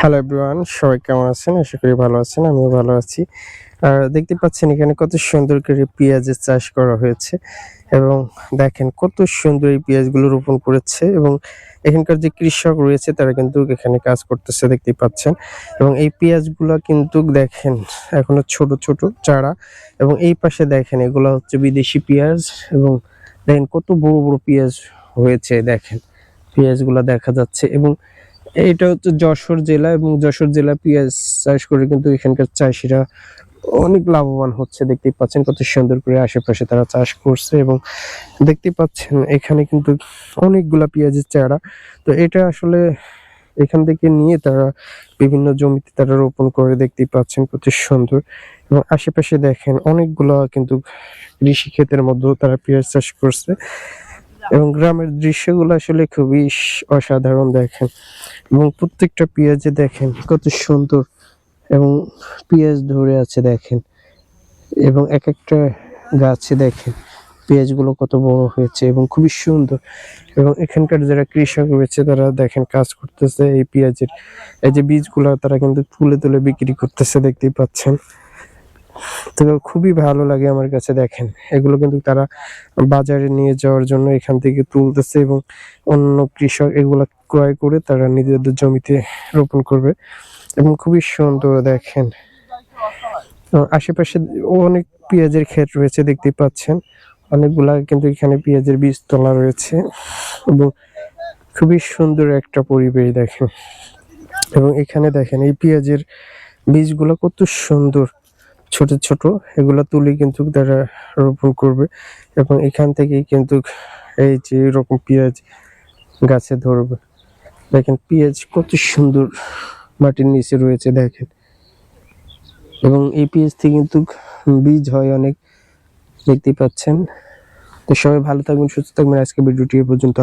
Hello everyone সবাই কেমন আছেন? আশা করি ভালো আছেন, আমিও ভালো আছি। আর দেখতে পাচ্ছেন এখানে কত সুন্দর করে পেঁয়াজের চাষ করা হয়েছে এবং দেখেন কত সুন্দর এই পেঁয়াজগুলো রোপণ করেছে এবং এখানকার যে কৃষক রয়েছে তারা কিন্তু এখানে কাজ করতেছে দেখতে পাচ্ছেন। এবং এই পেঁয়াজগুলো কিন্তু দেখেন এখনও ছোট ছোট চারা এবং এই পাশে দেখেন এগুলো হচ্ছে বিদেশি পেঁয়াজ এবং দেখেন কত বড় বড় পেঁয়াজ হয়েছে, দেখেন। পেঁয়াজগুলো দেখা যাচ্ছে এবং এইটা হচ্ছে যশোর জেলা এবং যশোর জেলা পেঁয়াজ চাষ করে কিন্তু এখানকার চাষিরা অনেক লাভবান হচ্ছে। দেখতেই পাচ্ছেন কত সুন্দর করে আশেপাশে তারা চাষ করছে এবং দেখতে পাচ্ছেন এখানে কিন্তু অনেকগুলা পেঁয়াজের চারা। তো এটা আসলে এখান থেকে নিয়ে তারা বিভিন্ন জমিতে তারা রোপণ করে দেখতেই পাচ্ছেন কত সুন্দর। এবং আশেপাশে দেখেন অনেকগুলা কিন্তু কৃষি ক্ষেতের মধ্যেও তারা পেঁয়াজ চাষ করছে। এবং গ্রামের দৃশ্যগুলো আসলে খুবই অসাধারণ দেখেন। এবং প্রত্যেকটা পেঁয়াজে দেখেন কত সুন্দর এবং পেঁয়াজ ধরে আছে দেখেন। এবং এক একটা গাছে দেখেন পেঁয়াজগুলো কত বড় হয়েছে এবং খুবই সুন্দর। এবং এখানকার যারা কৃষক রয়েছে তারা দেখেন কাজ করতেছে এই পেঁয়াজের। এই যে বীজগুলো তারা কিন্তু তুলে তুলে বিক্রি করতেছে, দেখতেই পাচ্ছেন। তো খুবই ভালো লাগে আমার কাছে দেখেন। এগুলো কিন্তু তারা বাজারে নিয়ে যাওয়ার জন্য এখান থেকে তুলতেছে এবং অন্য কৃষক এগুলা ক্রয় করে তারা নিজেদের জমিতে রোপণ করবে এবং খুবই সুন্দর দেখেন। আশেপাশে অনেক পেঁয়াজের ক্ষেত রয়েছে দেখতে পাচ্ছেন। অনেকগুলা কিন্তু এখানে পেঁয়াজের বীজ তোলা রয়েছে এবং খুবই সুন্দর একটা পরিবেশ দেখেন। এবং এখানে দেখেন এই পেঁয়াজের বীজগুলো কত সুন্দর। ছোট ছোট, এগুলা তুলে কিন্তু তারা রোপণ করবে। এবং এখান থেকেই কিন্তু এই যে এরকম পেঁয়াজ গাছে ধরবে। দেখেন পেঁয়াজ কত সুন্দর মাটির নিচে রয়েছে, দেখেন। এবং এই পেঁয়াজ থেকে কিন্তু বীজ হয় অনেক দেখতেই পাচ্ছেন। তো সবাই ভালো থাকবেন, সুস্থ থাকবেন। আজকে ভিডিওটি এ পর্যন্ত।